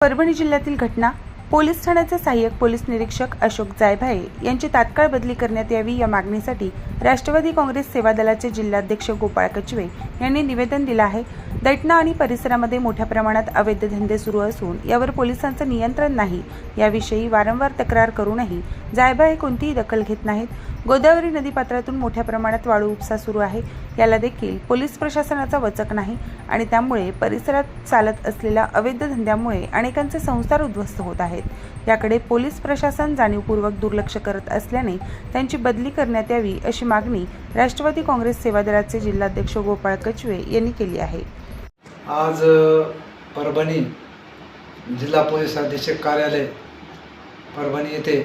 परभणी जिल्ह्यातील घटना पोलीस ठाण्याचे सहाय्यक पोलीस निरीक्षक अशोक जायभाये यांची तात्काळ बदली करण्यात यावी या मागणीसाठी राष्ट्रवादी काँग्रेस सेवा दलाचे जिल्हाध्यक्ष गोपाळ कचवे यांनी निवेदन दिलं आहे. दैटना आणि परिसरामध्ये मोठ्या प्रमाणात अवैध धंदे सुरू असून यावर पोलिसांचं नियंत्रण नाही. याविषयी वारंवार तक्रार करूनही हे कोणतीही दखल घेत नाहीत. गोदावरी नदीपात्रातून मोठ्या प्रमाणात वाळू उपसा सुरू आहे. याला देखील पोलीस प्रशासनाचा वचक नाही आणि त्यामुळे परिसरात चालत असलेल्या अवैध धंद्यामुळे अनेकांचे संसार उद्ध्वस्त होत आहेत. याकडे पोलीस प्रशासन जाणीवपूर्वक दुर्लक्ष करत असल्याने त्यांची बदली करण्यात यावी अशी मागणी राष्ट्रवादी काँग्रेस सेवा दलाचे जिल्हाध्यक्ष गोपाळ कचवे यांनी केली आहे. आज परभणी जिल्हा पोलीस अधीक्षक कार्यालय परभणी येथे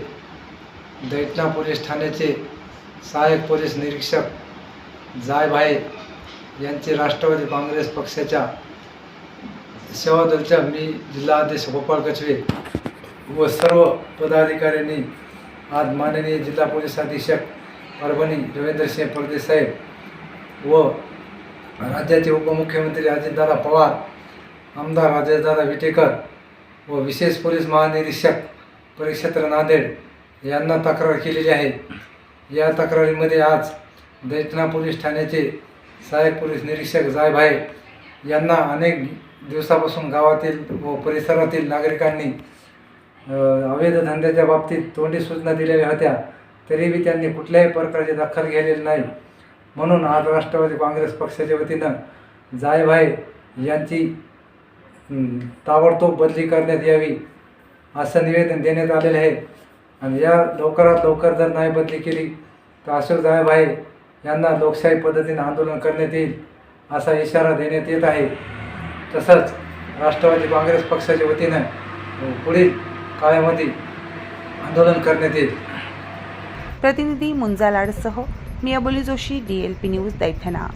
दैटना पोलीस ठाण्याचे सहाय्यक पोलीस निरीक्षक जायभाई यांचे राष्ट्रवादी काँग्रेस पक्षाच्या सेवा दलच्या मी जिल्हाध्यक्ष गोपाळ कचवे व सर्व पदाधिकाऱ्यांनी आज माननीय जिल्हा पोलीस अधीक्षक परभणी रवींद्रसिंह परदेसाहेब व राज्याचे उपमुख्यमंत्री अजितदादा पवार आमदार राजेशदादा विटेकर व विशेष पोलीस महानिरीक्षक परिक्षेत्र नांदेड यांना तक्रार केलेली आहे. या तक्रारीमध्ये आज दैठणा पोलीस ठाण्याचे सहाय्यक पोलीस निरीक्षक जायभाई यांना अनेक दिवसापासून गावातील व परिसरातील नागरिकांनी अवैध धंद्याच्या बाबतीत तोंडी सूचना दिलेल्या होत्या तरीही त्यांनी कुठल्याही प्रकारची दखल घेतलेली नाही. म्हणून आज राष्ट्रवादी काँग्रेस पक्षाच्या वतीनं जायभाई यांची ताबडतोब बदली करण्यात यावी असं निवेदन देण्यात आलेलं आहे. आणि या लवकरात लवकर जर नाही बदली केली तर अशोक जायभाई यांना लोकशाही पद्धतीने आंदोलन करण्यात येईल असा इशारा देण्यात येत आहे. तसंच राष्ट्रवादी काँग्रेस पक्षाच्या वतीनं पुढील काळामध्ये आंदोलन करण्यात येईल. प्रतिनिधी मुंजा लाडसह मी Aboli Joshi D L P news Daithana.